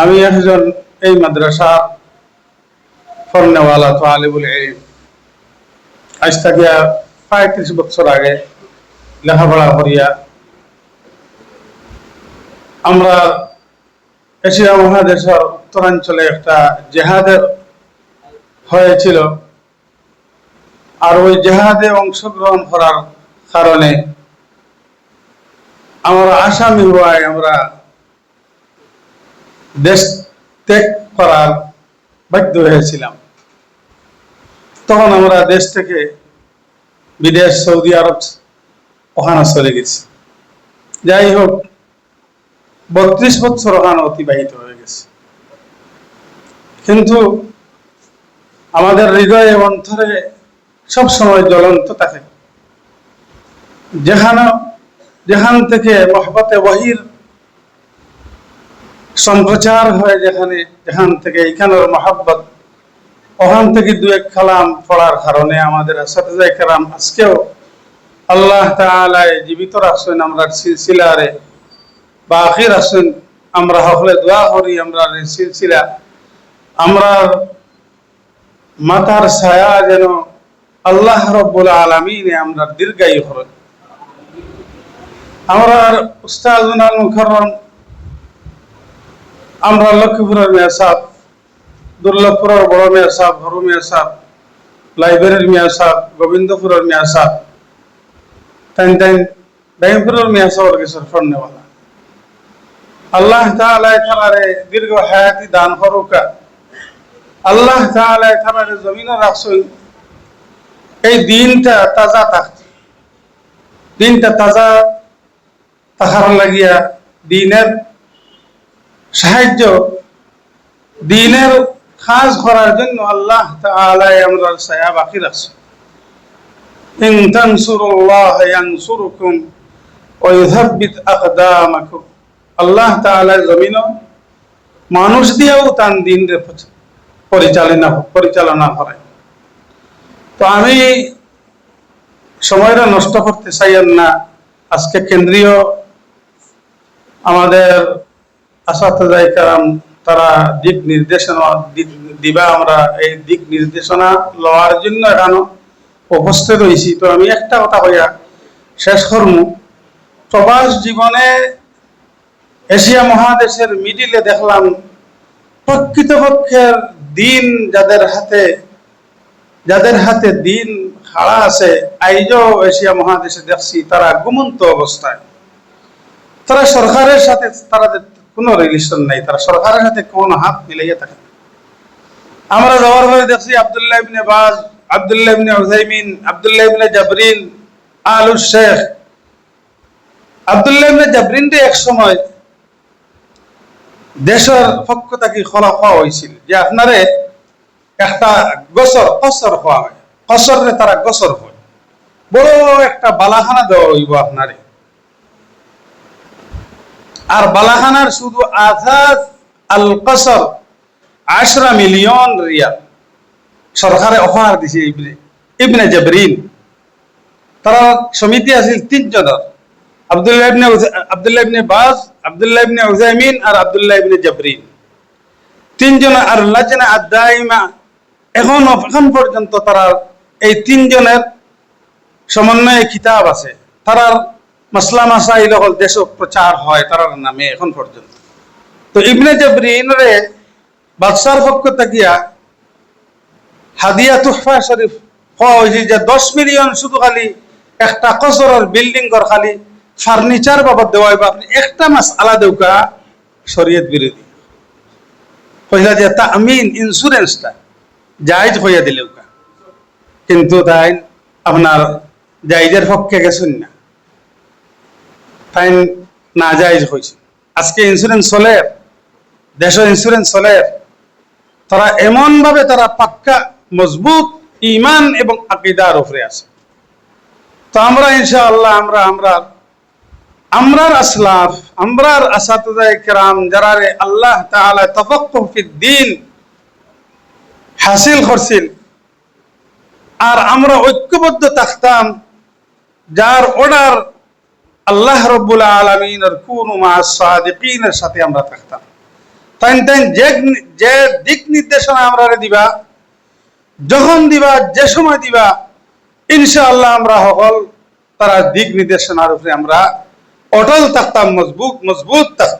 আমি একজন এই মাদ্রাসা ফর্নেওয়ালা তো আলিবুল ইলম। আজ থেকে পঁয়ত্রিশ বছর আগে লেখাপড়া করিয়া আমরা এশিয়া মহাদেশের উত্তরাঞ্চলে একটা জেহাদের হয়েছিল। আর ওই জেহাদে অংশগ্রহণ করার কারণে আমরা আসামি হওয়ায় আমরা দেশ ত্যাগ করার বাধ্য হয়েছিলাম। তখন আমরা দেশ থেকে বিদেশ, সৌদি আরব, ওখানে চলে গেছি। যাই হোক, বত্রিশ বছর ওখানে অতিবাহিত হয়ে গেছে। কিন্তু আমাদের হৃদয়ে, অন্তরে সব সময় জ্বলন্ত থাকে। যেখানে, যেখান থেকে মহব্বতে ওয়াহির সম্প্রচার হয় যেখানে, যেখান থেকে এখানের মহাব্বত, ওখান থেকে দু এক কালাম পড়ার কারণে আমাদের সাথে কালাম আজকেও আল্লাহ তাআলায় জীবিত রাখছেন আমরা সিলসিলারে বা আখির আছেন আমরা সকলে দোয়া করি আমরা সিলসিলা আমরা মাতার ছায়া যেন আল্লাহ রব্বুল আলমিনে আমরা দীর্ঘায়ু করেন আমরা উস্তাদুনাল মুখরম আমরা লক্ষ্মীপুরের মেয়া সাহ দুর্লভপুরের বড় মেয়া সাহ হরু মেয়া সাহ লাইব্রেরির মিয়া সাহ গোবিন্দপুরের মিয়া সাহ তাইন তাইন ডাইমপুরের মিয়া সাহর গেছের ফর্নেওয়ালা আল্লাহ তাআলা থালারে দীর্ঘ হায়াতি দান করুকা। আল্লাহ তাআলা থালারে জমিনে রাখছই এই দিনটা তাজা থাকছে দিনটা তাজা তাহার লাগিয়া দিনের সাহায্য দিনের কাজ করার জন্য আল্লাহ তাআলা আমরা ছায়া বাকি রাখছে। ইন তানসুরুল্লাহ ইয়ানসুরুকুম ওয়া ইউথাব্বিত আকদামাকুম। আল্লাহ তাআলা জমিন মানুষ দিয়েও তান দিন পরিচালনা পরিচালনা করে। তো আমি সময়টা নষ্ট করতে চাই না। আজকে কেন্দ্রীয় আমাদের কারাম তারা দিক নির্দেশনা দিবা আমরা এই দিক নির্দেশনা লওয়ার জন্য এখানে উপস্থিত হয়েছি তো আমি একটা কথা হইয়া শেষ করমু প্রবাস জীবনে এশিয়া মহাদেশের মিডিলে দেখলাম প্রকৃতপক্ষের দিন যাদের হাতে যাদের হাতে দিন খাড়া আছে, আইজও এশিয়া মহাদেশে দেখছি তারা ঘুমন্ত অবস্থায়। তারা সরকারের সাথে তাদের কোনো রিলেশন নাই, তারা সরকারের সাথে কোনো হাত মিলাইয়া থাকে আমরা যাওয়ার পরে দেখছি আব্দুল্লাহ ইবনে বাজ, আব্দুল্লাহ ইবনে উজাইমিন আব্দুল্লাহ ইবনে জাবরিন শেখ। আব্দুল্লাহ ইবনে এক সময় দেশের পক্ষ থেকে খোলা হয়েছিল যে আপনারে একটা গসর, কসর হওয়া হয়। কসরে তারা গসর হয় বড় একটা বালাখানা দেওয়া হইব আপনারে। আর বালাখানার শুধু আজাদ আল কসর আশরা মিলিয়ন রিয়াল। সরকারে অফার দিছে ইবনে ইবনে জাবরিন। তারা সমিতি আছিল তিনজনের। আব্দুল্লাহ ইবনে আব্দুল্লাহ ইবনে বাজ আব্দুল্লাহ ইবনে উজাইমিন আর আব্দুল্লাহ ইবনে জাবরিন। তিনজন আর লাজনা আদাইমা এখন এখন পর্যন্ত তারা এই তিনজনের সমন্বয়ে কিতাব আছে। তারার মাসলা মাসাইল হল দেশ প্রচার হয়, তারার নামে এখন পর্যন্ত। তো ইবনে বাদশার পক্ষ হাদিয়া শরীফ হওয়া হয়েছে যে দশ মিলিয়ন শুধু খালি একটা কসরের বিল্ডিং ঘর খালি ফার্নিচার বাবদ দেওয়া হইব। আপনি একটা মাস আলাদা দেউকা শরীয়ত বিরোধী। কইলা যে তা আমিন ইন্স্যুরেন্সটা জায়জ হইয়া দিলে ওকা কিন্তু তাই আপনার জায়জের পক্ষে গেছেন না। তাই না জায়জ হয়েছে। আজকে ইন্স্যুরেন্স চলে, দেশ ইন্স্যুরেন্স চলে, তারা এমন ভাবে তারা পাক্কা, মজবুত ইমান এবং আকিদার উপরে আছে। তো আমরা ইনশাআল্লাহ, আমরা আমরা, আমরার আসলাফ, আমরার আসাতুদায় কেরাম যারা আল্লাহ তাআলা দ্বীন হাসিল করছিল, আর আমরা ঐক্যবদ্ধ থাকতাম, যার অর্ডার আল্লাহ রব্বুল আলমিনের কুনু সাদিকিনের সাথে আমরা থাকতাম। তাই তাই যে যে দিক নির্দেশনা আমরা দিবা, যখন দিবা, যে সময় দিবা, ইনশাআল্লাহ আমরা সকল তারা দিক নির্দেশনার উপরে আমরা অটল থাকতাম, মজবুত মজবুত থাকতাম।